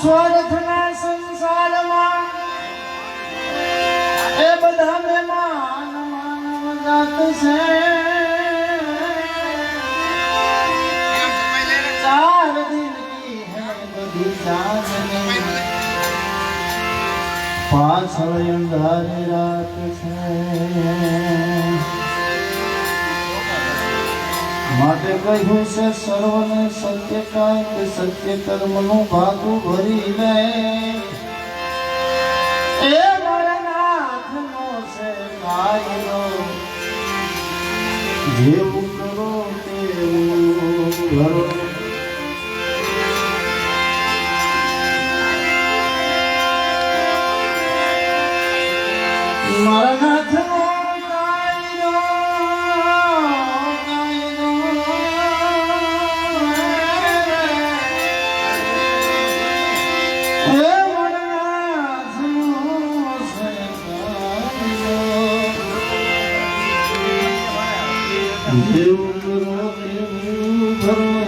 સ્વાર્થના સંસારમાં એ બધા મહેમાન માનવ જાત છે. ચાર દિન કી હૈ પાછળ અંધારી રાત છે. માટે કહ્યું છે સર્વને સત્ય કાંઈક સત્ય કર્મનું ભાગું ભરી લે. એ મારા નાથનો છે કાયદો જેવું કરો તેવું કરો મારા નાથનો કાયદો જેવું કરો તેવું કરો